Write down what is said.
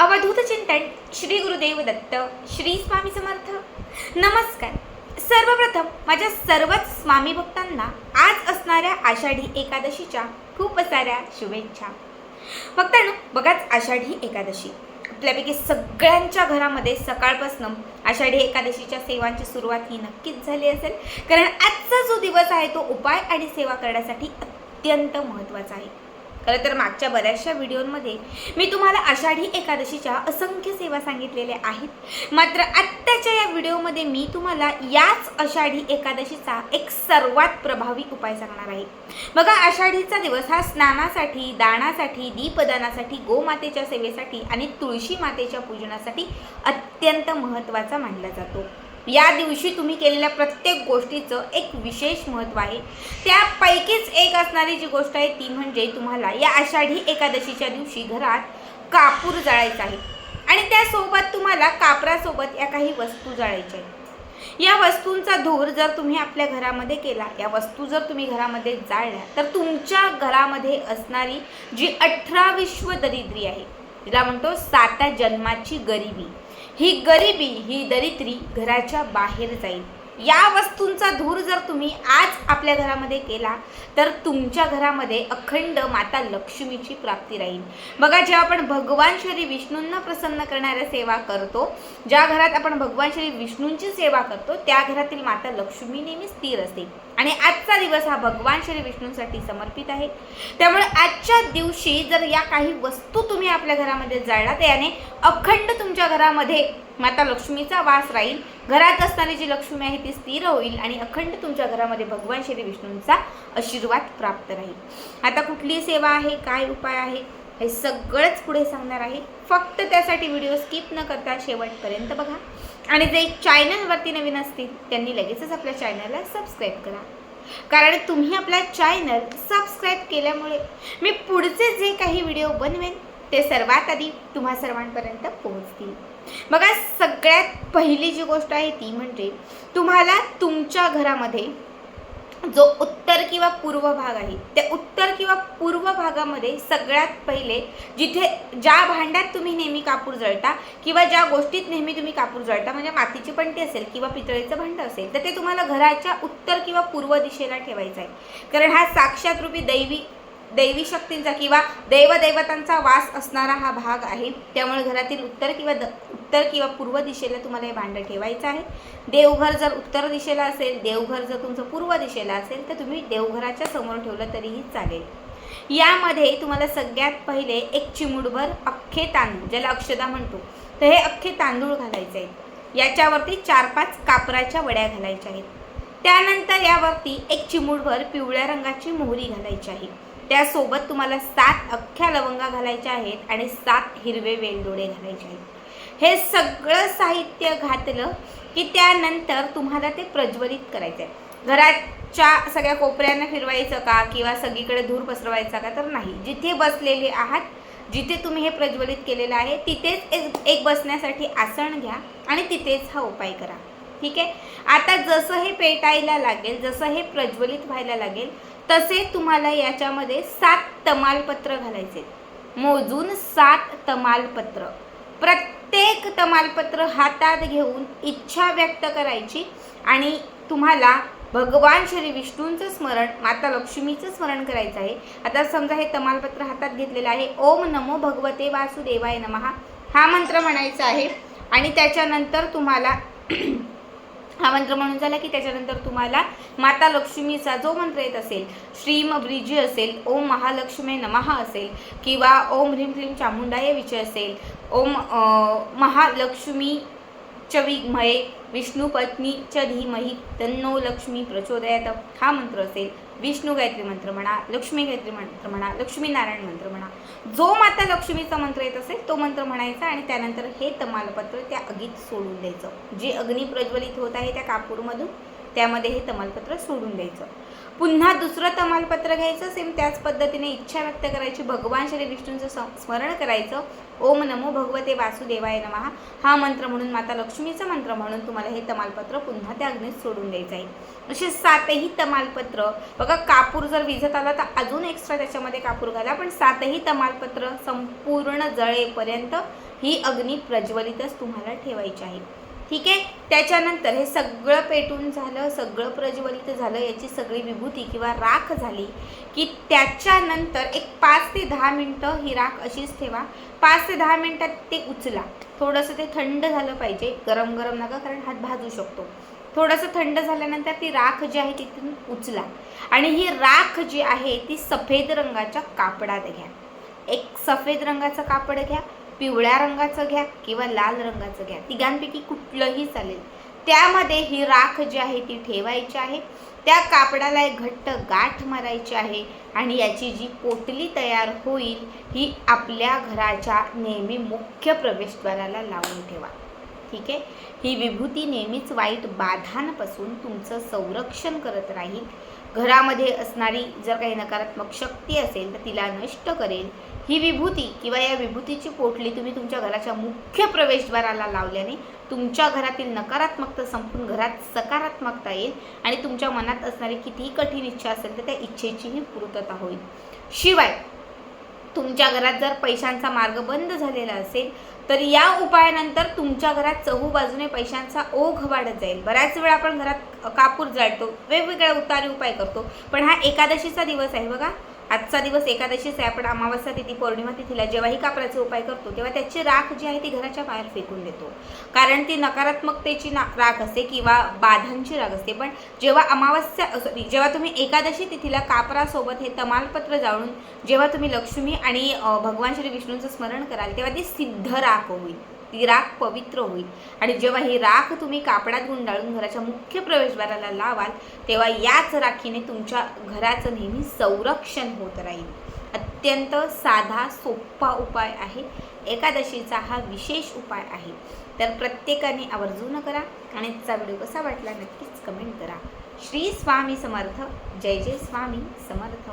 अवधूत चिंतन श्री गुरुदेव दत्त श्री स्वामी समर्थ. नमस्कार. सर्वप्रथम माझ्या सर्वच स्वामी भक्तांना आज असणाऱ्या आषाढी एकादशीच्या खूप साऱ्या शुभेच्छा. भक्तांनो बघाच आषाढी एकादशी. आपल्यापैकी सगळ्यांच्या घरामध्ये सकाळपासून आषाढी एकादशीच्या सेवांची सुरुवात ही नक्कीच झाली असेल. कारण आजचा जो दिवस आहे तो उपाय आणि सेवा करण्यासाठी अत्यंत महत्त्वाचा आहे. खरं तर मागच्या बऱ्याचशा व्हिडिओमध्ये मी तुम्हाला आषाढी एकादशीच्या असंख्य सेवा सांगितलेल्या आहेत. मात्र आत्ताच्या या व्हिडिओमध्ये मी तुम्हाला याच आषाढी एकादशीचा एक सर्वात प्रभावी उपाय सांगणार आहे. बघा आषाढीचा दिवस हा स्नानासाठी दानासाठी दीपदानासाठी गोमातेच्या सेवेसाठी आणि तुळशी मातेच्या पूजनासाठी अत्यंत महत्त्वाचा मानला जातो. या दिवशी तुम्ही केलेल्या प्रत्येक गोष्टीचं एक विशेष महत्त्व आहे. त्यापैकीच एक असणारी जी गोष्ट आहे ती म्हणजे तुम्हाला या आषाढी एकादशीच्या दिवशी घरात कापूर जाळायचा आहे. आणि त्यासोबत तुम्हाला कापरासोबत या काही वस्तू जाळायच्या आहेत. या वस्तूंचा धूर जर तुम्ही आपल्या घरामध्ये केला या वस्तू जर तुम्ही घरामध्ये जाळल्या तर तुमच्या घरामध्ये असणारी जी अठरा विश्व दरिद्री आहे तिला म्हणतो साता जन्माची गरिबी. ही गरिबी ही दरिद्री घराच्या बाहेर जाईल. या वस्तूंचा धूर जर तुम्ही आज आपल्या घरामध्ये केला तर तुमच्या घरामध्ये अखंड माता लक्ष्मीची प्राप्ती राहील. बघा जेव्हा आपण भगवान श्री विष्णूंना प्रसन्न करणाऱ्या सेवा करतो ज्या घरात आपण भगवान श्री विष्णूंची सेवा करतो त्या घरातील माता लक्ष्मी नेहमी स्थिर असते. आणि आजचा दिवस हा भगवान श्री विष्णूंसाठी समर्पित आहे. त्यामुळे आजच्या दिवशी जर या काही वस्तू तुम्ही आपल्या घरामध्ये जाळला तर याने अखंड तुमच्या घरामध्ये माता लक्ष्मीचा वास राहील. घरात असणारी जी लक्ष्मी आहे ती स्थिर होईल आणि अखंड तुमच्या घरामध्ये भगवान श्री विष्णूंचा आशीर्वाद प्राप्त राहील. आता कुठली सेवा आहे काय उपाय आहे हे सगळंच पुढे सांगणार आहे. फक्त त्यासाठी व्हिडिओ स्किप न करता शेवटपर्यंत बघा. आणि जे चॅनलवरती नवीन असतील त्यांनी लगेचच आपल्या चॅनलला सबस्क्राईब करा. कारण तुम्ही आपला चॅनल सबस्क्राईब केल्यामुळे मी पुढचे जे काही व्हिडिओ बनवेन ते सर्वात आधी तुम्हा सर्वांपर्यंत पोहोचतील. बघा सगळ्यात पहिली जी गोष्ट आहे ती म्हणजे तुम्हाला तुमच्या घरामध्ये जो उत्तर किंवा पूर्व भाग आहे त्या उत्तर किंवा पूर्व भागामध्ये सगळ्यात पहिले जिथे ज्या भांड्यात तुम्ही नेहमी कापूर जळता किंवा ज्या गोष्टीत नेहमी तुम्ही कापूर जळता म्हणजे मातीची पंटी असेल किंवा पितळेचं भांडं असेल तर ते तुम्हाला घराच्या उत्तर किंवा पूर्व दिशेला ठेवायचं आहे. कारण हा साक्षात रूपी दैवी दैवी शक्तींचा किंवा देवदैवतांचा वास असणारा हा भाग आहे. त्यामुळे घरातील उत्तर किंवा द उत्तर किंवा पूर्व दिशेला तुम्हाला हे भांडं ठेवायचं आहे. देवघर जर उत्तर दिशेला असेल देवघर जर तुमचं पूर्व दिशेला असेल तर तुम्ही देवघराच्या समोर ठेवलं तरीही चालेल. यामध्ये तुम्हाला सगळ्यात पहिले एक चिमुडभर अख्खे तांदूळ ज्याला अक्षदा म्हणतो तर हे अख्खे तांदूळ घालायचे आहेत. याच्यावरती चार पाच कापराच्या वड्या घालायच्या आहेत. त्यानंतर यावरती एक चिमुडभर पिवळ्या रंगाची मोहरी घालायची आहे. त्यासोबत तुम्हाला सात अख्ख्या लवंगा घालायच्या आहेत आणि सात हिरवे वेलदोडे घालायचे आहेत. हे सगळं साहित्य घातलं की त्यानंतर तुम्हाला ते प्रज्वलित करायचं आहे घराच्या सगळ्या कोपऱ्यांना फिरवायचं का किंवा सगळीकडे धूर पसरवायचा का तर नाही. जिथे बसलेले आहात जिथे तुम्ही हे प्रज्वलित केलेलं आहे तिथेच एक- एक बसण्यासाठी आसन घ्या आणि तिथेच हा उपाय करा. ठीक आहे? आता जसं हे पेटायला लागेल जसं हे प्रज्वलित व्हायला लागेल तसे तुम्हाला याच्यामध्ये सात तमालपत्र घालायचे मोजून सात तमालपत्र. प्रत्येक तमालपत्र हातात घेऊन इच्छा व्यक्त करायची आणि तुम्हाला भगवान श्री विष्णूंचं स्मरण माता लक्ष्मीचं स्मरण करायचं आहे. आता समजा हे तमालपत्र हातात घेतलेलं आहे. ओम नमो भगवते वासुदेवाय नमहा हा मंत्र म्हणायचा आहे. आणि त्याच्यानंतर तुम्हाला हा मंत्र म्हणून झाला की त्याच्यानंतर तुम्हाला माता लक्ष्मीचा जो मंत्र येत असेल श्रीम ब्रिजी असेल ओम महालक्ष्मी नमहा असेल किंवा ओम ह्रीम क्लीम चामुंडाय विचय असेल ओम महालक्ष्मी च विघ्मये विष्णुपत्नी च धीमही तन्नो लक्ष्मी प्रचोदयात. हा मंत्र असेल विष्णू गायत्री मंत्र म्हणा लक्ष्मी गायत्री मंत्र म्हणा लक्ष्मीनारायण मंत्र म्हणा. जो माता लक्ष्मीचा मंत्र येत असेल तो मंत्र म्हणायचा आणि त्यानंतर हे तमालपत्र त्या अगीत सोडून द्यायचं. जे अग्नी प्रज्वलित होत आहे त्या कापूरमधून त्यामध्ये हे तमालपत्र सोडून द्यायचं. पुन्हा दुसरं तमालपत्र घ्यायचं सेम त्याच पद्धतीने इच्छा व्यक्त करायची भगवान श्री विष्णूंचं स्मरण करायचं. ओम नमो भगवते वासुदेवाय नमहा हा मंत्र म्हणून माता लक्ष्मीचा मंत्र म्हणून तुम्हाला हे तमालपत्र पुन्हा त्या अग्नीत सोडून द्यायचं आहे असे सातही तमालपत्र. बघा कापूर जर विझत आला तर अजून एक्स्ट्रा त्याच्यामध्ये कापूर घाला. पण सातही तमालपत्र संपूर्ण जळेपर्यंत ही अग्नी प्रज्वलितच तुम्हाला ठेवायची आहे. ठीक आहे? त्याच्यानंतर हे सगळं पेटून झालं सगळं प्रज्वलित झालं याची सगळी विभूती किंवा राख झाली की त्याच्यानंतर एक पाच ते दहा मिनटं ही राख अशीच ठेवा. पाच ते दहा मिनटात ते उचला. थोडंसं ते थंड झालं पाहिजे. गरम गरम नका कारण हात भाजू शकतो. थोडंसं थंड झाल्यानंतर ती राख जी आहे तिथून उचला. आणि ही राख जी आहे ती सफेद रंगाच्या कापडात घ्या. एक सफेद रंगाचं कापड घ्या. पिवळ्या रंगाचं घ्या किंवा लाल रंगाचं घ्या. तिघांपैकी कुठलंही चालेल. त्यामध्ये ही राख जी आहे ती ठेवायची आहे. त्या कापडाला एक घट्ट गाठ मारायची आहे आणि याची जी पोटली तयार होईल ही आपल्या घराच्या नेहमी मुख्य प्रवेशद्वाराला लावून ठेवा. ठीक आहे? ही विभूती नेहमीच वाईट बाधांपासून तुमचं संरक्षण करत राहील. घरामध्ये असणारी जर काही नकारात्मक शक्ती असेल तर तिला नष्ट करेल. ही विभूती किंवा या विभूतीची पोटली तुम्ही तुमच्या घराच्या मुख्य प्रवेशद्वाराला लावल्याने तुमच्या घरातील नकारात्मकता संपून घरात सकारात्मकता येईल आणि तुमच्या मनात असणारी कितीही कठीण इच्छा असेल तर त्या इच्छेचीही पूर्तता होईल. शिवाय तुमच्या घरात जर पैशांचा मार्ग बंद झालेला असेल तर या उपायानंतर तुमच्या घरात चहू बाजूने पैशांचा ओघ वाढत जाईल. बऱ्याच वेळा आपण घरात कापूर जाळतो वेगवेगळ्या उतारी उपाय करतो पण हा एकादशीचा दिवस आहे बघा. आजचा दिवस एकादशीच आहे. आपण अमावस्या तिथी पौर्णिमा तिथीला जेव्हाही कापराचे उपाय करतो तेव्हा त्याची राख जी आहे ती घराच्या बाहेर फेकून देतो. कारण ती नकारात्मकतेची ना राख असते किंवा बाधांची राख असते. पण जेव्हा अमावस्या सॉरी जेव्हा तुम्ही एकादशी तिथीला कापरासोबत हे तमालपत्र जाळून जेव्हा तुम्ही लक्ष्मी आणि भगवान श्री विष्णूंचं स्मरण कराल तेव्हा ती सिद्ध राख होईल. ती राख पवित्र होईल. आणि जेव्हा ही राख तुम्ही कापडात गुंडाळून घराच्या मुख्य प्रवेशद्वाराला लावाल तेव्हा याच राखीने तुमच्या घराचं नेहमी संरक्षण होत राहील. अत्यंत साधा सोपा उपाय आहे. एकादशीचा हा विशेष उपाय आहे. तर प्रत्येकाने आवर्जून करा आणि आजचा व्हिडिओ कसा वाटला नक्कीच कमेंट करा. श्री स्वामी समर्थ. जय जय स्वामी समर्थ.